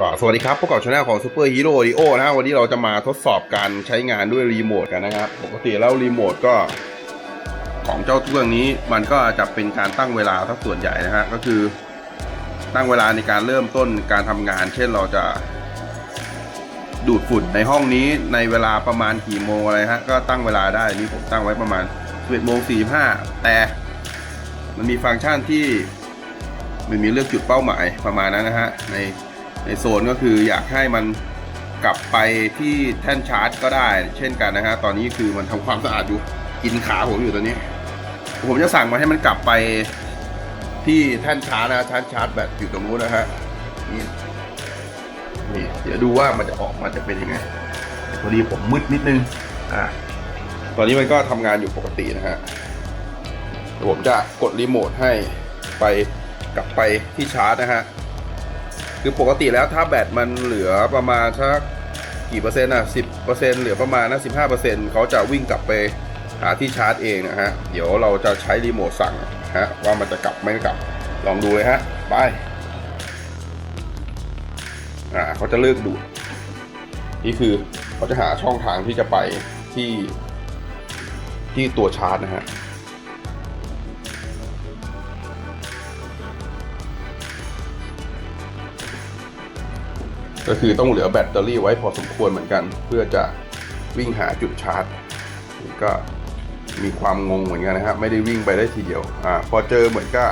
ก็สวัสดีครับพวกกับช anel ของซูเปอร์ฮีโร่ดีโอนะฮะวันนี้เราจะมาทดสอบการใช้งานด้วยรีโมทกันนะครับ ปกติแล้วรีโมทก็ ของเจ้าเครื่องนี้มันก็จะเป็นการตั้งเวลาทั้งส่วนใหญ่นะฮะก็คือตั้งเวลาในการเริ่มต้นการทำงาน เช่นเราจะ ดูดฝุ่นในห้องนี้ในเวลาประมาณกี่โมงอะไรฮะก็ตั้งเวลาได้นี่ผมตั้งไว้ประมาณ11โมง45แต่มันมีฟังก์ชันที่มันมีเลือกจุดเป้าหมายประมาณนั้นนะฮะใน ในโซนก็คืออยากให้มันกลับไปที่แท่นชาร์จก็ได้ เช่นกันนะฮะตอนนี้คือมันทำความสะอาดอยู่กินขาผมอยู่ตอนนี้ ผมจะสั่งมาให้มันกลับไปที่แท่นชาร์จนะแท่นชาร์จแบตอยู่ตรงนู้นนะฮะนี่นี่เดี๋ยวดูว่ามันจะออกมาจะเป็นยังไงพอดีผมมืดนิดนึงอ่าตอนนี้มันก็ทำงานอยู่ปกตินะฮะเดี๋ยวผมจะกดรีโมทให้ไปกลับไปที่ชาร์จนะฮะ คือปกติแล้วถ้าแบตมันเหลือประมาณสักกี่เปอร์เซ็นต์อะสิบเปอร์เซ็นต์เหลือประมาณนะสิบห้าเปอร์เซ็นต์เขาจะวิ่งกลับไปหาที่ชาร์จเองนะฮะ เดี๋ยวเราจะใช้รีโมทสั่งฮะว่ามันจะกลับไม่กลับ ลองดูเลยฮะ ไป อ่าเขาจะเลิกดูดนี่คือเขาจะหาช่องทางที่จะไปที่ที่ตัวชาร์จนะฮะ ก็คือต้องเหลือแบตเตอรี่ไว้พอสมควรเหมือนกัน เพื่อจะวิ่งหาจุดชาร์จ ก็มีความงงเหมือนกันนะครับไม่ได้วิ่งไปได้ทีเดียวอ่าพอเจอเหมือนก็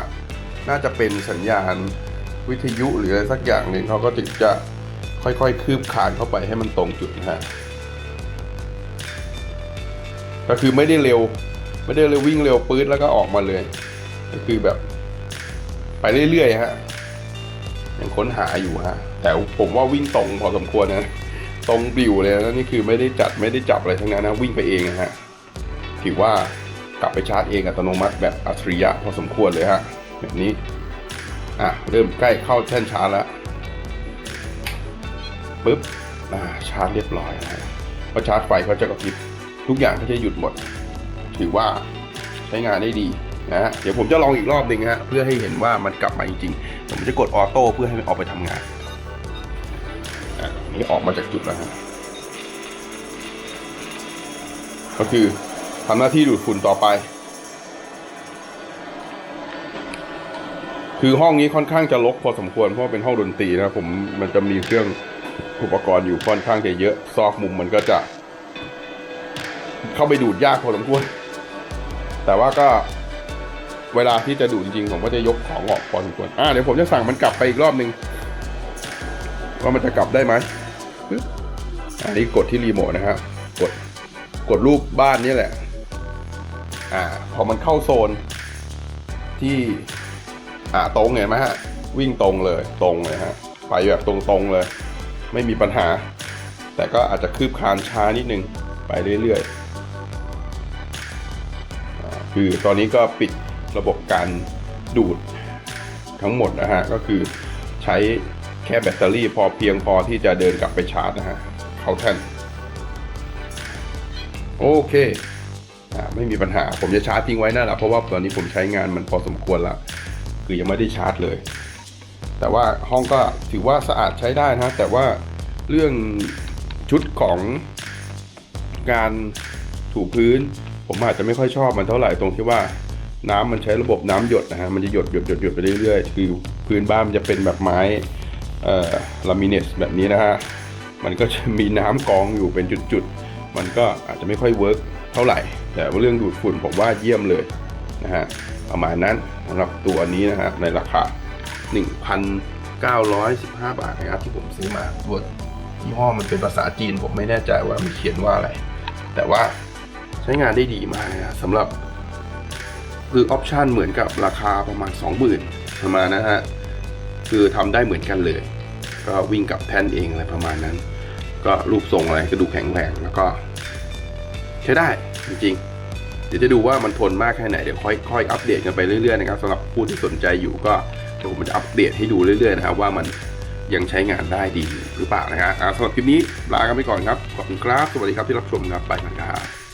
น่าจะเป็นสัญญาณวิทยุหรืออะไรสักอย่างหนึ่งเขาก็ถึงจะค่อยๆ คืบคานเข้าไปให้มันตรงจุดนะฮะก็คือไม่ได้เร็ว ไม่ได้เร็ววิ่งเร็วปื๊ดแล้วก็ออกมาเลย ก็คือแบบ ไปเรื่อยๆฮะ ยังค้นหาอยู่ฮะแต่ผมว่าวิ่งตรงพอสมควรนะตรงปลิวเลยนะนี่คือไม่ได้จัดไม่ได้จับอะไรทั้งนั้นนะวิ่งไปเองนะฮะถือว่ากลับไปชาร์จเองอัตโนมัติแบบอัจฉริยะพอสมควรเลยฮะแบบนี้อะเริ่มใกล้เข้าแท่นชาร์จแล้วปึ๊บอ่าชาร์จเรียบร้อยนะฮะพอชาร์จไฟเขาจะกระพริบทุกอย่างก็จะหยุดหมด ถือว่าใช้งานได้ดี นะฮะเดี๋ยวผมจะลองอีกรอบหนึ่งฮะเพื่อให้เห็นว่ามันกลับมาจริงๆ ผมจะกดออโต้เพื่อให้มันออกไปทำงานอะนี่ออกมาจากจุดแล้วฮะก็คือทำหน้าที่ดูดฝุ่นต่อไป คือห้องนี้ค่อนข้างจะรกพอสมควรเพราะเป็นห้องดนตรีนะผมมันจะมีเครื่องอุปกรณ์อยู่ค่อนข้างจะเยอะซอกมุมมันก็จะ เข้าไปดูดยากพอสมควรแต่ว่าก็ เวลาที่จะดูจริงๆผมก็จะยกของออกพอสมควรอ่าเดี๋ยวผมจะสั่งมันกลับไปอีกรอบหนึ่งว่ามันจะกลับได้ไหมอันนี้กดที่รีโมทนะครับกดกดรูปบ้านนี่แหละ อ่า พอมันเข้าโซน ที่อ่าตรงเห็นไหมฮะ วิ่งตรงเลยตรงเลยฮะไปแบบตรงๆเลย ไม่มีปัญหา แต่ก็อาจจะคืบคลานช้านิดนึง ไปเรื่อยๆคือตอนนี้ก็ปิด ระบบการดูดทั้งหมดนะฮะ ก็คือใช้แค่แบตเตอรี่พอเพียงพอที่จะเดินกลับไปชาร์จนะฮะเขาแท่นโอเคไม่มีปัญหาผมจะชาร์จทิ้งไว้นั่นแหละเพราะว่าตอนนี้ผมใช้งานมันพอสมควรละคือยังไม่ได้ชาร์จเลย แต่ว่าห้องก็ถือว่าสะอาดใช้ได้นะแต่ว่าเรื่องชุดของการถูพื้น ผมอาจจะไม่ค่อยชอบมันเท่าไหร่ตรงที่ว่า น้ำมันใช้ระบบน้ำหยดนะฮะมันจะหยดหยดหยดหยดไปเรื่อยๆคือพื้นบ้านมันจะเป็นแบบไม้เอ่อลามิเนตแบบนี้นะฮะมันก็จะมีน้ำกองอยู่เป็นจุดๆมันก็อาจจะไม่ค่อยเวิร์กเท่าไหร่ แต่ว่าเรื่องดูดฝุ่นผมว่าเยี่ยมเลยนะฮะประมาณนั้นสำหรับตัวนี้นะฮะในราคา 1,915 บาทนะครับที่ผมซื้อมาตัวยี่ห้อมันเป็นภาษาจีนผมไม่แน่ใจว่ามันเขียนว่าอะไร แต่ว่าใช้งานได้ดีมากนะสำหรับ คือออปชันเหมือนกับราคาประมาณ 20,000ประมาณนะฮะคือทำได้เหมือนกันเลย ก็วิ่งกับแท่นเองอะไรประมาณนั้น ก็รูปทรงอะไรก็ดูแข็งแรงแล้วก็ ใช้ได้จริงๆ เดี๋ยวจะดูว่ามันทนมากแค่ไหนเดี๋ยวค่อยค่อยอัปเดตกันไปเรื่อยๆนะครับสำหรับผู้ที่สนใจอยู่ก็เดี๋ยวผมจะอัปเดตให้ดูเรื่อยๆนะครับว่ามันยังใช้งานได้ดีหรือเปล่านะฮะอ่าสำหรับคลิปนี้ลากันไปก่อนครับขอบคุณครับสวัสดีครับที่รับชมครับไปกันครับ